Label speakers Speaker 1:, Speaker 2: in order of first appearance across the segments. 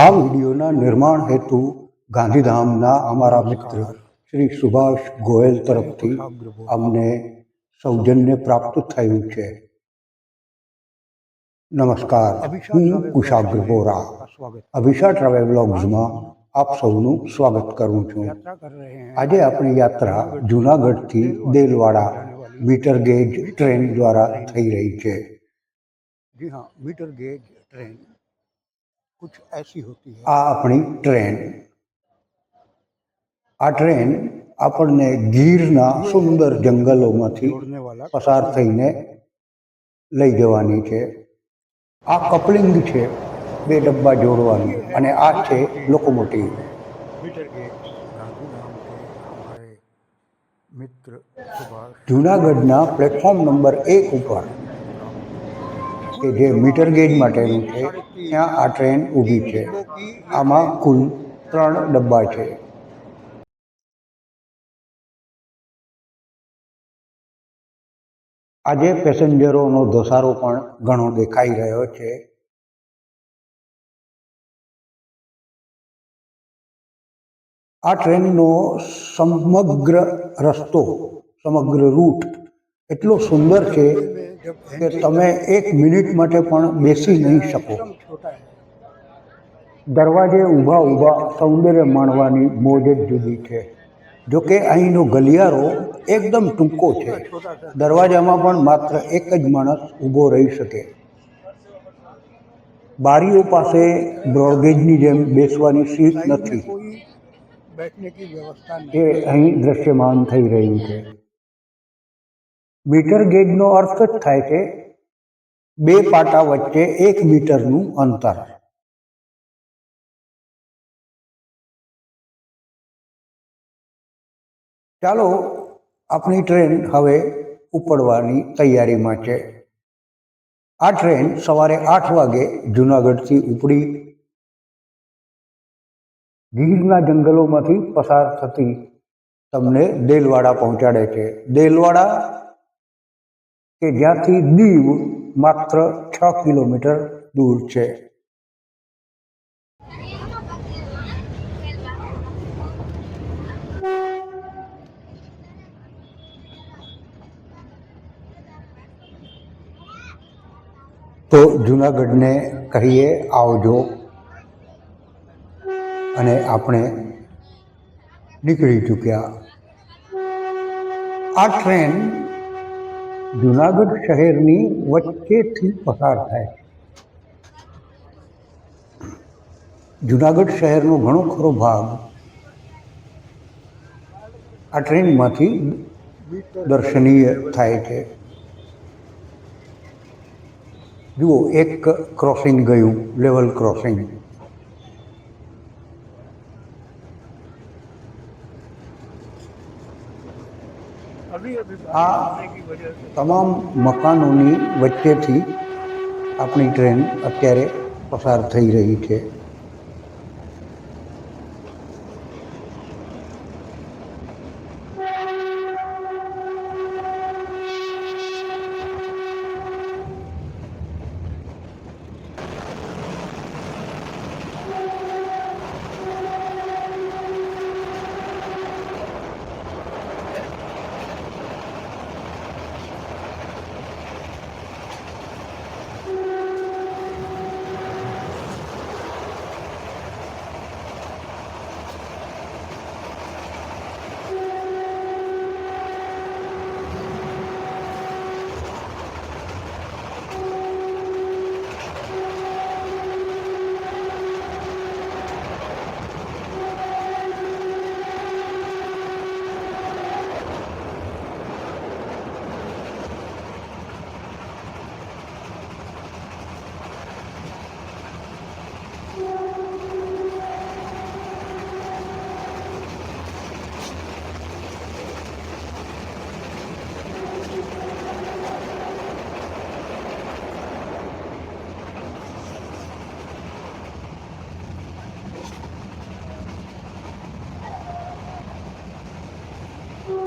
Speaker 1: આ વિડીયોના નિર્માણ હેતુ ગાંધીધામના અમારા મિત્ર શ્રી સુભાષ ગોયલ તરફથી અમને સૌજન્ય પ્રાપ્ત થયું છે. નમસ્કાર. હું કુશાગ્ર બોરા અભિષા ટ્રાવેલ બ્લોગ્સમાં આપ સૌનું સ્વાગત કરું છું. આજે આપણી યાત્રા જૂનાગઢથી દેલવાડા મીટર ગેજ ટ્રેન દ્વારા થઈ રહી છે.
Speaker 2: જી હા, મીટર ગેજ ટ્રેન. कुछ ऐसी होती है
Speaker 1: આ આપણી ટ્રેન આ ટ્રેન આપણને ગીરના સુંદર જંગલોમાંથી
Speaker 2: जोड़ने वाला
Speaker 1: પસાર થઈને લઈ જવાની છે આ કપલિંગ છે બે ડબ્બા જોડવાની અને આ છે લોકોમોટિવ
Speaker 2: मीटर गेज गांधीधाम के हमारे मित्र सुभाष
Speaker 1: જૂનાગઢના પ્લેટફોર્મ નંબર એક ઉપર કે જે મીટર ગેજ માટેનું છે, ત્યાં આ ટ્રેન ઊભી છે. આમાં કુલ ત્રણ ડબ્બા છે. આજે પેસેન્જરોનો ધસારો પણ ઘણો દેખાઈ રહ્યો છે. આ ટ્રેનનો સમગ્ર રસ્તો, સમગ્ર રૂટ એટલો સુંદર છે કે તમે એક મિનિટ માટે પણ બેસી નહીં શકો. દરવાજે ઊભા ઊભા સૌંદર્ય માણવાની મોજ જ જુદી છે. જોકે અહીંનો ગલિયારો એકદમ ટૂંકો છે. દરવાજામાં પણ માત્ર એક જ માણસ ઊભો રહી શકે. બારીઓ પાસે બ્રોડગેજની જેમ બેસવાની સીટ નથી. જે અહીં દ્રશ્યમાન થઈ રહ્યું છે. મીટર ગેજનો અર્થ જ થાય છે બે પાટા વચ્ચે એક મીટરનું અંતર. ચાલો, આપણી ટ્રેન હવે ઉપડવાની તૈયારીમાં છે આ ટ્રેન સવારે આઠ વાગે જૂનાગઢથી ઉપડી. ગીરના જંગલોમાંથી પસાર થતી તમને દેલવાડા પહોંચાડે છે. દેલવાડા કે જ્યાંથી દીવ માત્ર છ કિલોમીટર દૂર છે. તો જૂનાગઢને કહીએ આવજો. અને આપણે નીકળી ચૂક્યા. આ ટ્રેન જૂનાગઢ શહેરની વચ્ચેથી પસાર થાય. છે જૂનાગઢ શહેરનો ઘણો ખરો ભાગ આ ટ્રેનમાંથી દર્શનીય થાય છે. જુઓ, એક ક્રોસિંગ ગયું લેવલ ક્રોસિંગ આ તમામ મકાનોની વચ્ચેથી આપણી ટ્રેન અત્યારે પસાર થઈ રહી છે.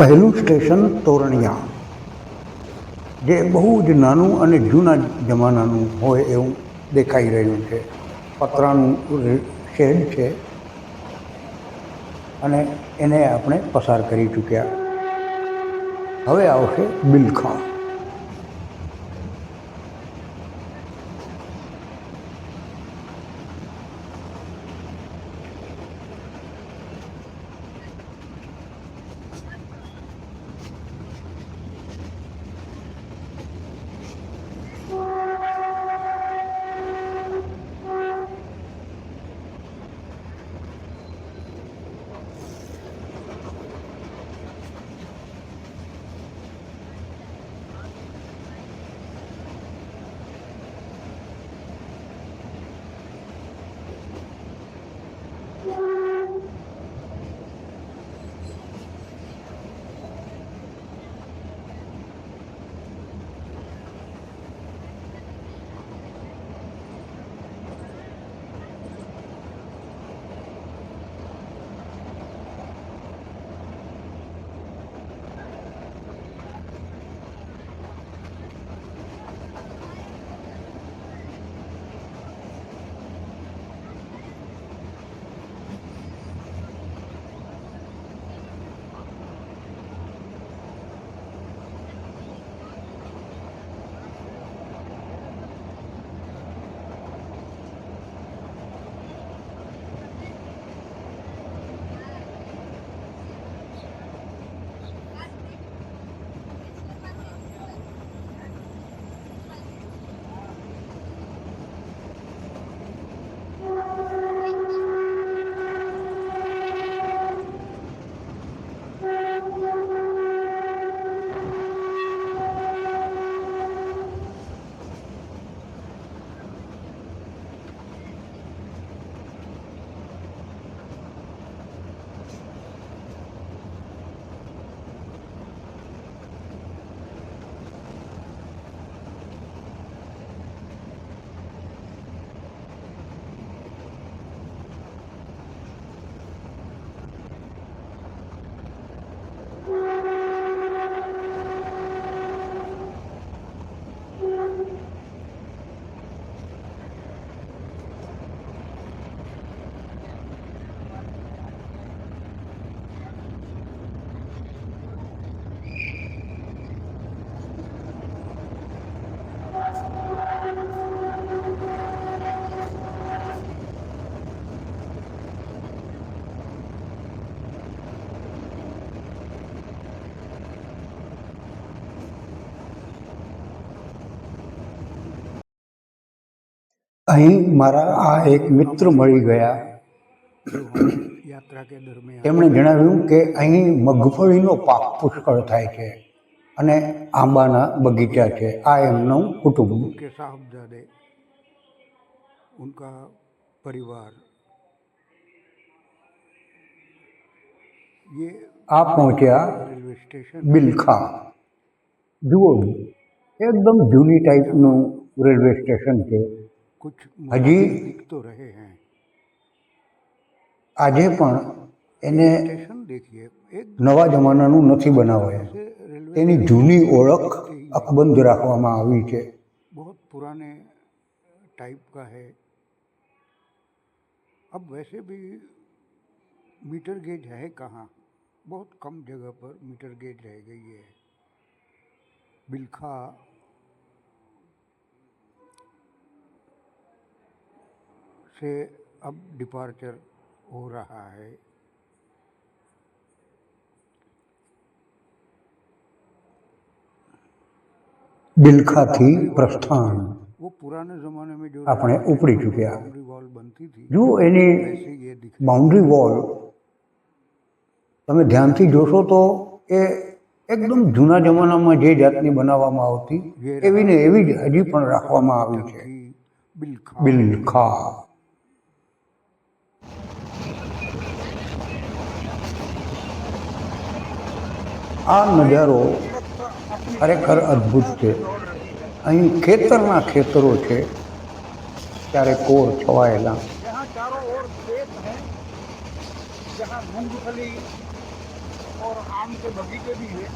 Speaker 1: પહેલું સ્ટેશન તોરણિયા, જે બહુ જ નાનું અને જૂના જમાનાનું હોય એવું દેખાઈ રહ્યું છે. પતરાનું શેડ છે અને એને આપણે પસાર કરી ચૂક્યા. હવે આવશે બિલખા અહીં મારા આ એક મિત્ર મળી ગયા.
Speaker 2: યાત્રા કે દરમિયાન
Speaker 1: એમણે જણાવ્યું કે અહીં મગફળીનો પાક પુષ્કળ થાય છે અને આંબાના બગીચા છે. આ એમનું કુટુંબ.
Speaker 2: કે સાહેબજાદે ઉનકા પરિવાર.
Speaker 1: આ પહોંચ્યા
Speaker 2: રેલવે સ્ટેશન.
Speaker 1: બિલખા. જુઓ એકદમ જૂની ટાઈપનું રેલવે સ્ટેશન છે.
Speaker 2: कुछ
Speaker 1: हजी-
Speaker 2: मुहावरे दिख तो रहे हैं
Speaker 1: આજે પણ એને
Speaker 2: स्टेशन देखिए एक
Speaker 1: નવા જમાનાનું નથી બનાવાયું
Speaker 2: से रेलवे
Speaker 1: તેની જૂની ઓળખ અકબંધ રાખવામાં આવી છે
Speaker 2: बहुत पुराने टाइप का है अब वैसे भी मीटर गेज है कहाँ बहुत कम जगह पर मीटर गेज रह गई है बिलखा से अब डिपार्चर हो रहा है
Speaker 1: બિલખાથી પ્રસ્થાન
Speaker 2: वो पुराने ज़माने में जो
Speaker 1: આપણે ઉપડી ચૂક્યા
Speaker 2: बाउंड्री वॉल बनती थी
Speaker 1: જુઓ એની
Speaker 2: वैसे ये दिख
Speaker 1: બાઉન્ડ્રી વોલ તમે ધ્યાનથી જોશો તો એ એકદમ જૂના જમાનામાં જે જાતની બનાવવામાં આવતી એવી ને એવી જ હજી પણ રાખવામાં આવી છે
Speaker 2: थी बिलखा
Speaker 1: બિલખા આ નજારો ખરેખર અદ્ભુત છે અહીં ખેતરના ખેતરો છે ત્યારે કોર છવાયેલા
Speaker 2: यहाँ चारों ओर खेत हैं जहाँ मूंगफली और आम के बगीचे भी हैं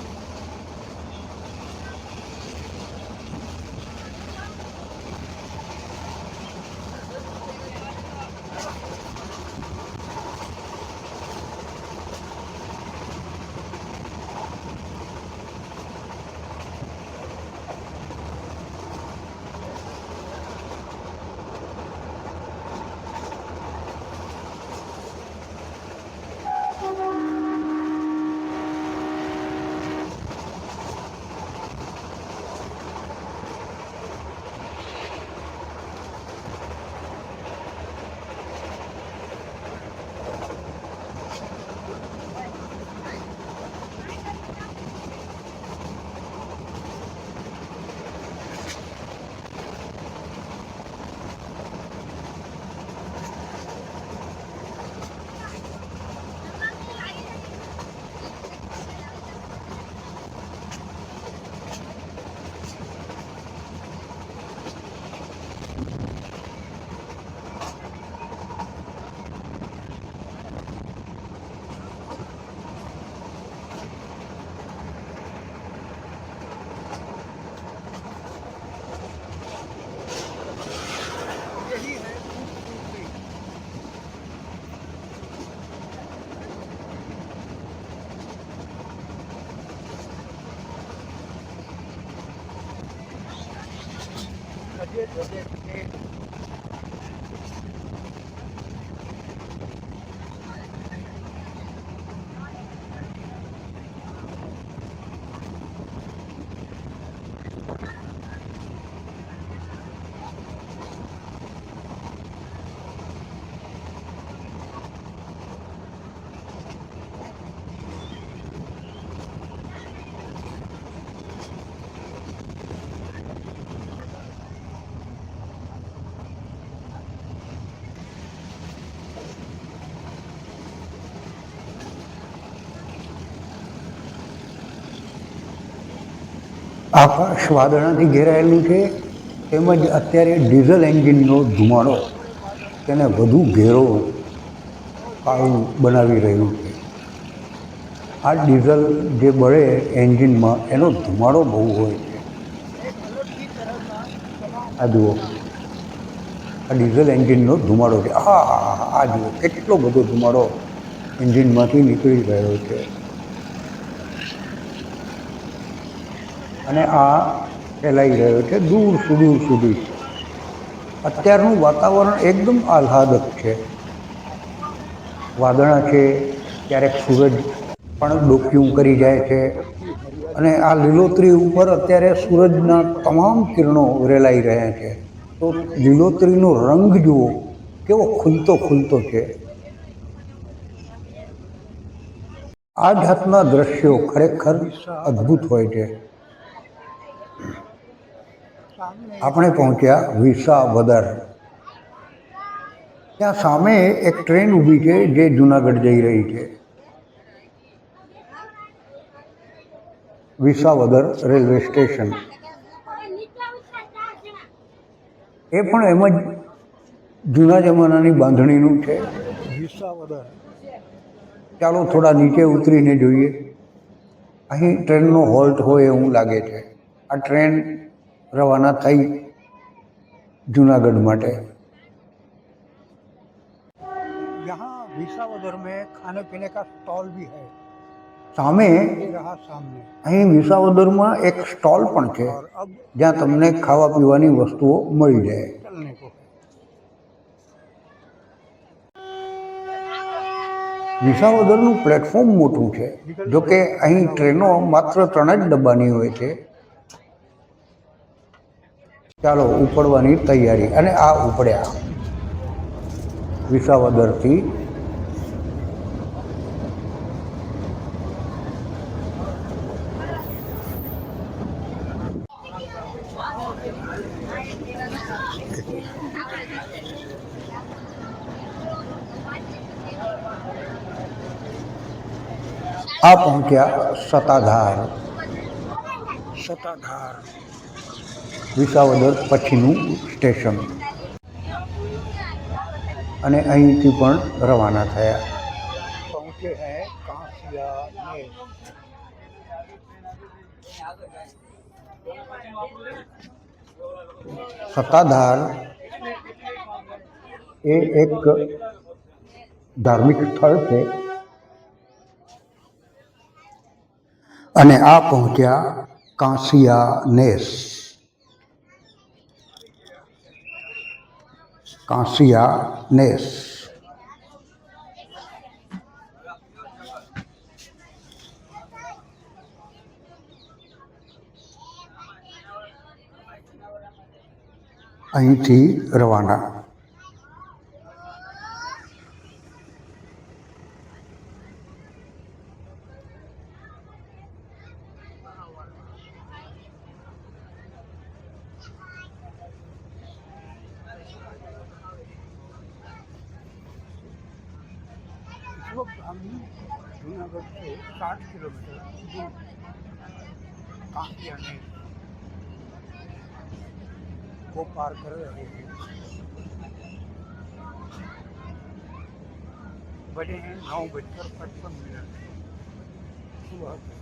Speaker 2: good, we'll get it.
Speaker 1: આકાશ સ્વાદળાથી ઘેરાયેલું છે. તેમજ અત્યારે ડીઝલ એન્જિનનો ધુમાડો તેને વધુ ઘેરો કાળું બનાવી રહ્યું છે. આ ડીઝલ જે બળે એન્જિનમાં એનો ધુમાડો બહુ હોય છે. આ જુઓ. આ ડીઝલ એન્જિનનો ધુમાડો છે. હા આ જુઓ. કેટલો બધો ધુમાડો એન્જિનમાંથી નીકળી રહ્યો છે. અને આ ફેલાઈ રહ્યો છે, દૂર સુદૂર સુધી. અત્યારનું વાતાવરણ એકદમ આહ્લાદક છે. વાદળા છે, ક્યારેક સૂરજ પણ ડોક્યું કરી જાય છે. અને આ લીલોતરી ઉપર અત્યારે સૂરજના તમામ કિરણો રેલાઈ રહ્યા છે. તો લીલોતરીનો રંગ જુઓ, કેવો ખુલતો ખુલતો છે. આ જાતના દ્રશ્યો ખરેખર અદ્ભુત હોય છે. આપણે પહોંચ્યા વિસાવદર. ત્યાં સામે એક ટ્રેન ઊભી છે, જે જુનાગઢ જઈ રહી છે. Visavadar railway station. એ પણ એમ જ જૂના જમાનાની બાંધણીનું છે.
Speaker 2: વિસાવદર.
Speaker 1: ચાલો થોડા નીચે ઉતરીને જોઈએ. અહીં ટ્રેનનો હોલ્ટ હોય એવું લાગે છે. આ ટ્રેન રવાના થઈ જુનાગઢ માટે
Speaker 2: यहाँ विसावदर में खाने पीने का स्टॉल भी है
Speaker 1: સામે
Speaker 2: ये रहा सामने
Speaker 1: અહીં વિસાવદરમાં એક સ્ટોલ પણ છે
Speaker 2: और अब
Speaker 1: જ્યાં તમને ખાવા પીવાની વસ્તુઓ મળી જાય
Speaker 2: चलने को है
Speaker 1: વિસાવદરનું પ્લેટફોર્મ મોટું છે જોકે અહીં ટ્રેનો માત્ર ત્રણ જ ડબ્બાની હોય છે ચાલો ઉપડવાની તૈયારી. અને આ ઉપડ્યા. વિસાવદરથી આ પહોંચ્યા સતાધાર
Speaker 2: સતાધાર
Speaker 1: વિસાવદર પછીનું સ્ટેશન. અને અહીંથી પણ રવાના થયા. સત્તાધાર એ એક ધાર્મિક સ્થળ છે. અને આ પહોંચ્યા કાંસિયા નેસ. કાંસિયા નેસ. અહીંથી રવાના.
Speaker 2: जूनागढ़ से 60 किलोमीटर दूर। काफ़ी अनेक को पार कर रहे हैं। बजे हैं नौ बजकर पचपन मिनट। सुबह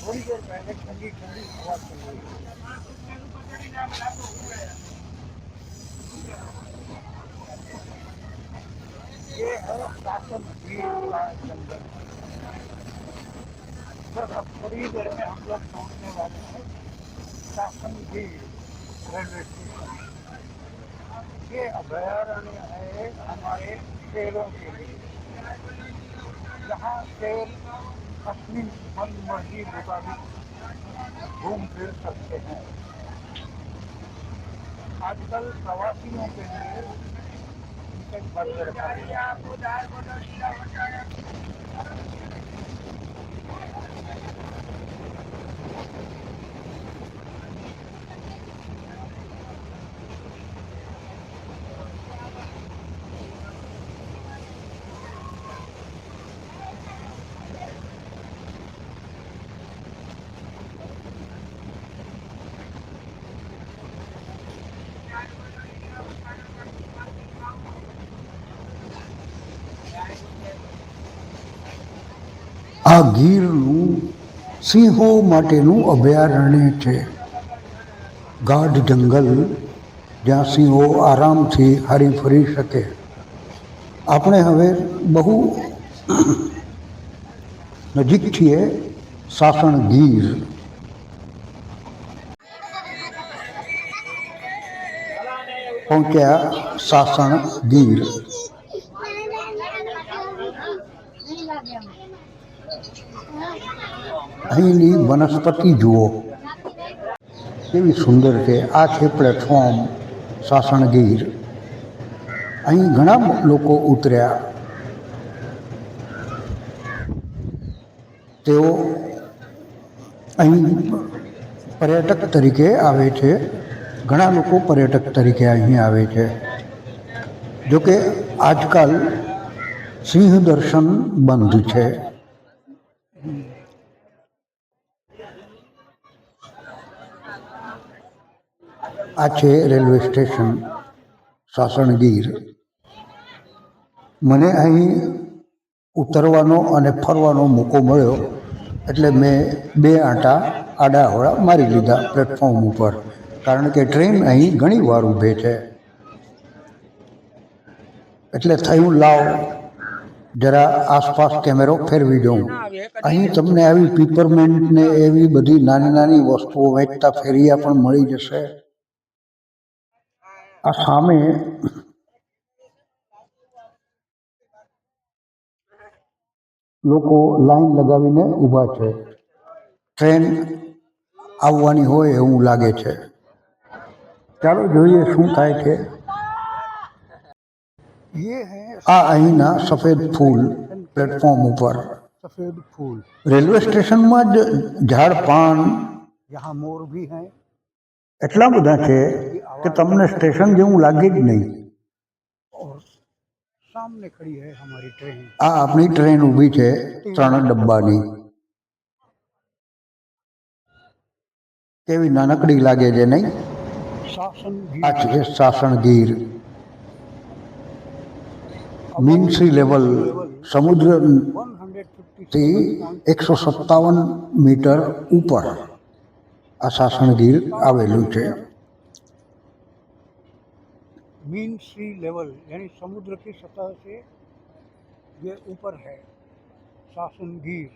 Speaker 2: थोड़ी देर पहले ठंडी ठंडी हवा चल रही है ये है शासन गीर का जंगल बस अब थोड़ी देर में हम लोग पहुंचने वाले हैं शासन गीर रेलवे स्टेशन ये अभयारण्य है हमारे शेरों के लिए जहाँ शेर अपनी मन मर्जी मुताबिक घूम फिर सकते हैं आजकल प्रवासियों के लिए टिकट बंद रखा
Speaker 1: આ ગીરનું સિંહો માટેનું અભયારણ્ય છે. ગાઢ જંગલ જ્યાં સિંહો આરામથી હરી ફરી શકે. આપણે હવે બહુ નજીક છીએ સાસણ ગીર. પહોંચ્યા સાસણ ગીર. અહીંની વનસ્પતિ જુઓ. કેવી સુંદર છે. આ છે પ્લેટફોર્મ સાસણગીર અહીં ઘણા લોકો ઉતર્યા. તેઓ અહીં પર્યટક તરીકે આવે છે. ઘણા લોકો પર્યટક તરીકે અહીં આવે છે. જોકે આજકાલ સિંહ દર્શન બંધ છે. આ છે રેલવે સ્ટેશન સાસણગીર. મને અહીં ઉતરવાનો અને ફરવાનો મોકો મળ્યો એટલે મેં બે આંટા આડાહોળા મારી લીધા પ્લેટફોર્મ ઉપર. કારણ કે ટ્રેન અહીં ઘણી વાર ઊભે છે. એટલે થયું લાવ. જરા આસપાસ કેમેરો ફેરવી દઉં. અહીં તમને આવી પીપરમેન્ટ ને એવી બધી નાની નાની વસ્તુઓ વેચતા ફેરિયા પણ મળી જશે. આ સામે લોકો લાઈન લગાવીને ઊભા છે. ટ્રેન આવવાની હોય એવું લાગે છે. ચાલો જોઈએ શું થાય છે. આ અહીંના સફેદ ફૂલ પ્લેટફોર્મ ઉપર.
Speaker 2: સફેદ ફૂલ.
Speaker 1: રેલવે સ્ટેશનમાં જ ઝાડ પાન
Speaker 2: મોર ભી હૈ.
Speaker 1: એટલા બધા છે કે તમને સ્ટેશન જેવું લાગે જ નહીં. આ આપણી ટ્રેન ઊભી છે ત્રણ ડબ્બાની. કેવી નાનકડી લાગે છે નહીં? આ છે સાસણ ગીર. સી લેવલ સમુદ્રથી એકસો સત્તાવન મીટર ઉપર. આ સાસણગીર આવેલું છે
Speaker 2: मीन सी लेवल यानी समुद्र की सतह से ये ऊपर है शासन गिर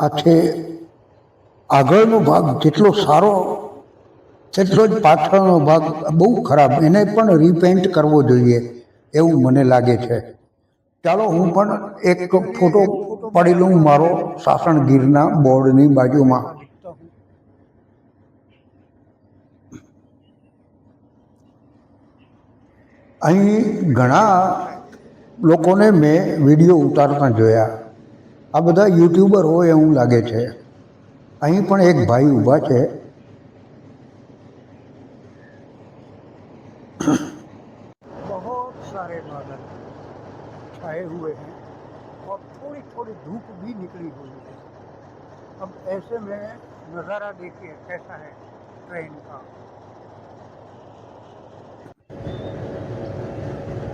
Speaker 1: આ છે આગળનો ભાગ જેટલો સારો તેટલો જ પાછળનો ભાગ બહુ ખરાબ એને પણ રીપેન્ટ કરવો જોઈએ એવું મને લાગે છે. ચાલો હું પણ એક ફોટો પાડી લઉં મારો સાસણ ગીરના બોર્ડની બાજુમાં. અહીં ઘણા લોકોને મેં વીડિયો ઉતારતા જોયા. આ બધા યુટ્યુબર હોય એવું લાગે છે. અહીં પણ એક ભાઈ ઊભા છે.
Speaker 2: ऐसे में नज़ारा देखिए कैसा है ट्रेन का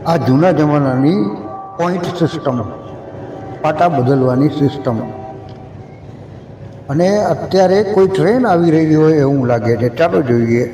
Speaker 1: આ જૂના જમાનાની પોઈન્ટ સિસ્ટમ પાટા બદલવાની સિસ્ટમ અને અત્યારે કોઈ ટ્રેન આવી રહી હોય એવું લાગે છે ચાલો જોઈએ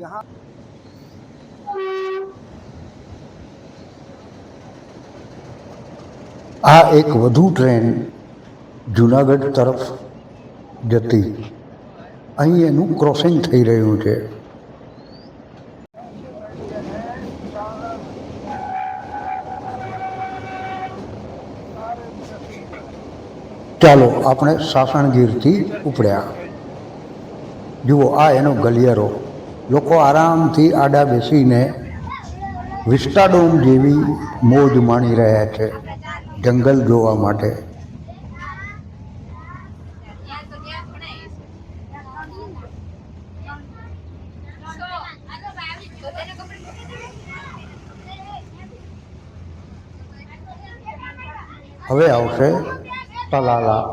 Speaker 2: यहाँ
Speaker 1: આ એક વધુ ટ્રેન જુનાગઢ તરફ જતી અહીં એનું ક્રોસિંગ થઈ રહ્યું છે ચાલો આપણે સાસણગીરથી ઉપડ્યા જુઓ આ એનો ગલિયારો લોકો આરામથી આડા બેસીને વિસ્ટાડોમ જેવી મોજ માણી રહ્યા છે જંગલ જોવા માટે. હવે આવશે તલાલા.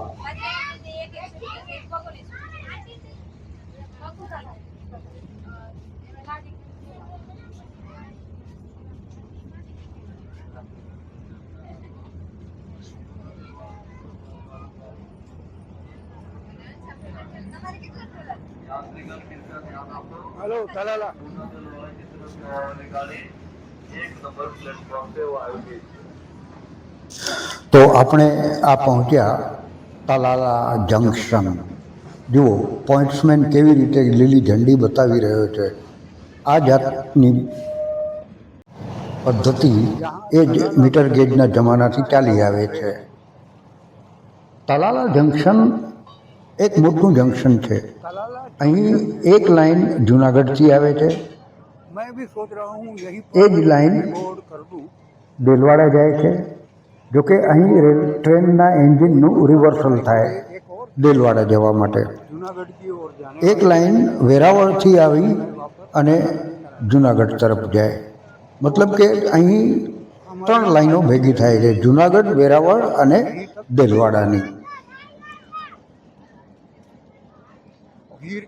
Speaker 2: हेलो तलाला
Speaker 1: તો આપણે આ પહોંચ્યા તલાલા જંકશન જુઓ પોઈન્ટ્સમેન કેવી રીતે લીલી ઝંડી બતાવી રહ્યો છે આ જાતની પદ્ધતિ એ જ મીટર ગેજના જમાનાથી ચાલી આવે છે તલાલા જંકશન એક મોટું જંકશન છે
Speaker 2: तलाला
Speaker 1: અહીં એક લાઈન જૂનાગઢથી આવે છે. એ જ લાઈન દેલવાડા જાય છે. જોકે અહીં રેલ ટ્રેનના એન્જિનનું રિવર્સલ થાય દેલવાડા જવા માટે. એક લાઈન વેરાવળથી આવી અને જૂનાગઢ તરફ જાય. મતલબ કે અહીં ત્રણ લાઈનો ભેગી થાય છે. જૂનાગઢ વેરાવળ અને દેલવાડાની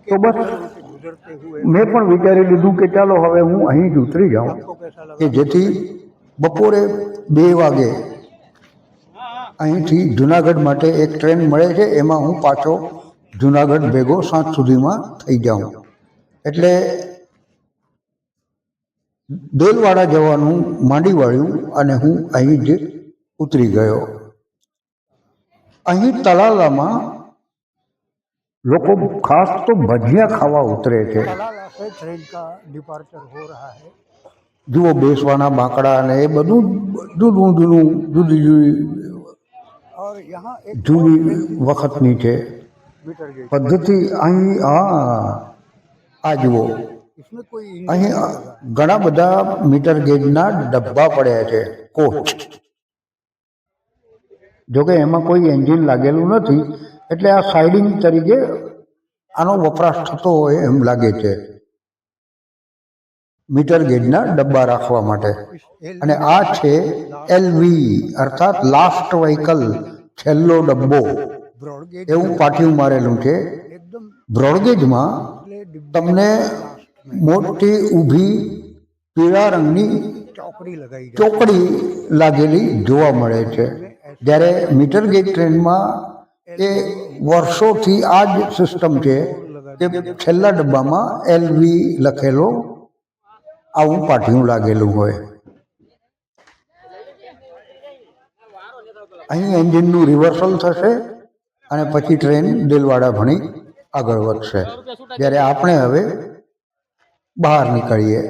Speaker 2: તો બસ
Speaker 1: મેં પણ વિચારી લીધું કે ચાલો હવે હું અહીં જ ઉતરી જાઉં. કે જેથી બપોરે બે વાગે અહીંથી જુનાગઢ માટે એક ટ્રેન મળે છે એમાં હું પાછો જુનાગઢ ભેગો સાંજ સુધીમાં થઈ જાઉં. એટલે દોલવાડા જવાનું માંડી વાળ્યું અને હું અહીં જ ઉતરી ગયો. અહીં તલાલામાં લોકો ખાસ તો ભજીયા ખાવા ઉતરે છે
Speaker 2: तलाला से ट्रेन का डिपार्चर हो रहा है
Speaker 1: જુઓ બેસવાના બાંકડા અને એ બધું જુદું જૂનું જુદી જુદી
Speaker 2: और यहाँ एक
Speaker 1: જૂની વખતની છે
Speaker 2: मीटर गेज
Speaker 1: પદ્ધતિ અહીં હા આ જુઓ
Speaker 2: इसमें कोई
Speaker 1: અહીં આ ઘણા બધા મીટર ગેજના ડબ્બા પડ્યા છે કોચ જોકે એમાં કોઈ એન્જિન લાગેલું નથી એટલે આ સાઇડિંગ તરીકે આનો વપરાશ થતો હોય એમ લાગે છે. મીટર ગેજના ડબ્બા રાખવા માટે. અને આ છે એલવી અર્થાત લાસ્ટ વ્હીકલ છેલ્લો ડબ્બો. એવું પાટિયું મારેલું છે. બ્રોડગેજમાં તમને મોટી ઊભી પીળા રંગની ચોકડી લાગેલી જોવા મળે છે. જ્યારે મીટર ગેજ ટ્રેનમાં એ વર્ષોથી આ જ સિસ્ટમ છે કે છેલ્લા ડબ્બામાં એલ એલવી લખેલો આવું પાટિયું લાગેલું હોય. અહીં એન્જિનનું રિવર્સલ થશે અને પછી ટ્રેન દિલવાડા ભણી આગળ વધશે. જ્યારે આપણે હવે બહાર નીકળીએ.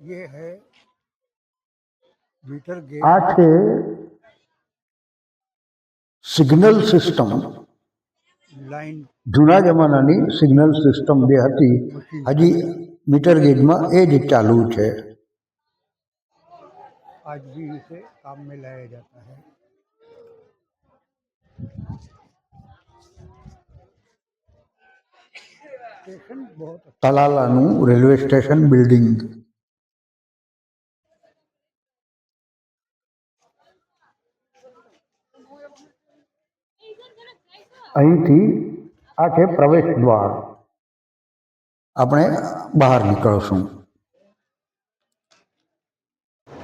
Speaker 2: ये है
Speaker 1: આ છે સિગ્નલ સિસ્ટમ
Speaker 2: लाइन
Speaker 1: જૂના જમાનાની સિગ્નલ સિસ્ટમ જે હતી હજી મીટર ગેજમાં એ જ ચાલુ છે
Speaker 2: आज भी इसे काम में लाया जाता है स्टेशन बहुत अच्छा
Speaker 1: તલાલાનું રેલવે સ્ટેશન બિલ્ડિંગ અહીંથી આ છે પ્રવેશ દ્વાર. આપણે બહાર નીકળશું.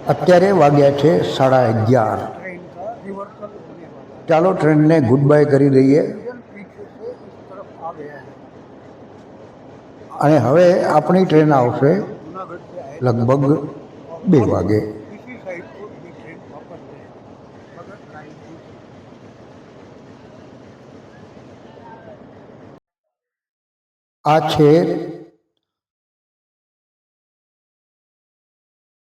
Speaker 1: અત્યારે વાગ્યા છે સાડા અગિયાર. ચાલો ટ્રેનને ગુડ બાય કરી દઈએ. અને હવે આપણી ટ્રેન આવશે લગભગ બે વાગે. આ છે